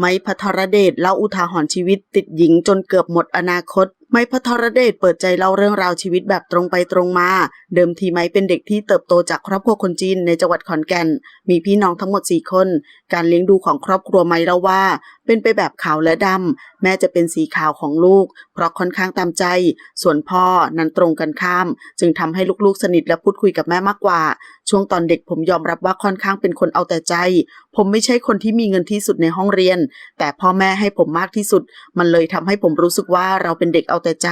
ไม้พัทรเดชเล่าอุทาหรณ์ชีวิตติดหญิงจนเกือบหมดอนาคต ไม้พัทรเดชเปิดใจเล่าเรื่องราวชีวิตแบบตรงไปตรงมา เดิมทีไม้เป็นเด็กที่เติบโตจากครอบครัวคนจีนในจังหวัดขอนแก่น มีพี่น้องทั้งหมด 4 คน การเลี้ยงดูของครอบครัวไม้เล่าว่า เป็นไปแบบขาวและดำ แม่จะเป็นสีขาวของลูก เพราะค่อนข้างตามใจ ส่วนพ่อนั้นตรงกันข้าม จึงทำให้ลูกๆสนิทและพูดคุยกับแม่มากกว่า ช่วงตอนเด็กผมยอมรับว่าค่อนข้างเป็นคนเอาแต่ใจ ผมไม่ใช่คนที่มีเงินที่สุดในห้องเรียน แต่พ่อแม่ให้ผมมากที่สุด มันเลยทำให้ผมรู้สึกว่าเราเป็นเด็กเอาแต่ใจ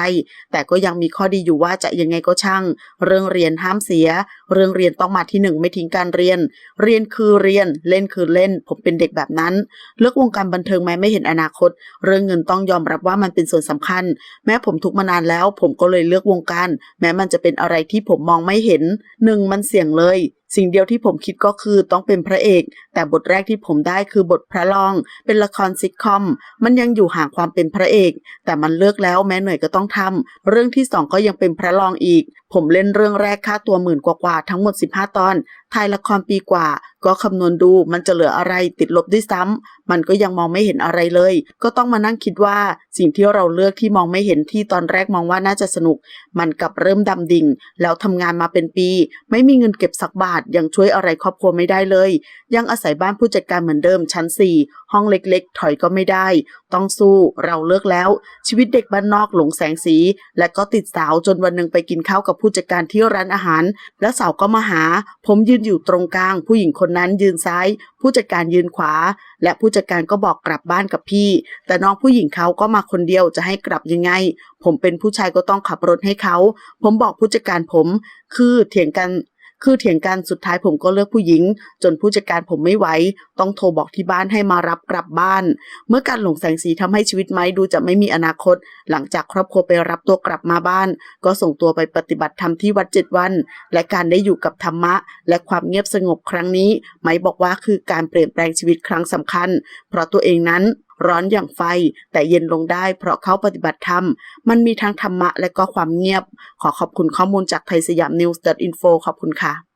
แต่ก็ยังมีข้อดีอยู่ว่าจะยังไงก็ช่าง เรื่องเรียนห้ามเสีย เรื่องเรียนต้องมาที่หนึ่งไม่ทิ้งการเรียน เรียนคือเรียน เล่นคือเล่น ผมเป็นเด็กแบบนั้น เลือกวงการบันเทิงแม้ไม่เห็นอนาคต เรื่องเงินต้องยอมรับว่ามันเป็นส่วนสำคัญ แม้ผมทุกมานานแล้ว ผมก็เลยเลือกวงการ แม้มันจะเป็นอะไรที่ผมมองไม่เห็นหนึ่งมันเสี่ยงเลยสิ่งเดียวที่ผมคิดก็คือต้องเป็นพระเอก แต่บทแรกที่ผมได้คือบทพระรอง เป็นละครซิทคอม มันยังอยู่ห่างความเป็นพระเอก แต่มันเลือกแล้วแม้เหนื่อยก็ต้องทำเรื่องที่สองก็ยังเป็นพระรองอีก ผมเล่นเรื่องแรกค่าตัวหมื่นกว่าทั้งหมด 15 ตอน ถ่ายละครปีกว่า ก็คำนวณดูมันจะเหลืออะไรติดลบด้วยซ้ำมันก็ยังมองไม่เห็นอะไรเลย ก็ต้องมานั่งคิดว่าสิ่งที่เราเลือกที่มองไม่เห็นที่ตอนแรกมองว่าน่าจะสนุก มันกลับเริ่มดำดิ่ง แล้วทำงานมาเป็นปี ไม่มีเงินเก็บสักบาทยังช่วยอะไรครอบครัวไม่ได้เลย ยังอาศัยบ้านผู้จัดการเหมือนเดิมชั้น 4 ห้องเล็กๆ ถอยก็ไม่ได้ ต้องสู้เราเลิกแล้ว ชีวิตเด็กบ้านนอกหลงแสงสี และก็ติดสาวจนวันหนึ่งไปกินข้าวกับผู้จัดการที่ร้านอาหาร แล้วสาวก็มาหา ผมยืนอยู่ตรงกลางผู้หญิงคนนั้นยืนซ้าย ผู้จัดการยืนขวา และผู้จัดการก็บอกกลับบ้านกับพี่ แต่น้องผู้หญิงเขาก็มาคนเดียวจะให้กลับยังไง ผมเป็นผู้ชายก็ต้องขับรถให้เขา ผมบอกผู้จัดการผม คือเถียงกัน คือเถียงกันสุดท้ายผมก็เลือกผู้หญิง จนผู้จัดการผมไม่ไหวต้องโทรบอกที่บ้านให้มารับกลับบ้าน เมื่อการหลงแสงสีทำให้ชีวิตไม้ดูจะไม่มีอนาคต หลังจากครอบครัวไปรับตัวกลับมาบ้าน ก็ส่งตัวไปปฏิบัติธรรมที่วัดเจ็ดวัน และการได้อยู่กับธรรมะ และความเงียบสงบครั้งนี้ ไม้บอกว่าคือการเปลี่ยนแปลงชีวิตครั้งสำคัญ เพราะตัวเองนั้น ร้อนอย่างไฟ แต่เย็นลงได้เพราะเขาปฏิบัติธรรม มันมีทั้งธรรมะและก็ความเงียบ ขอขอบคุณข้อมูลจากไทยสยามนิวส์เดทอินโฟขอบคุณค่ะ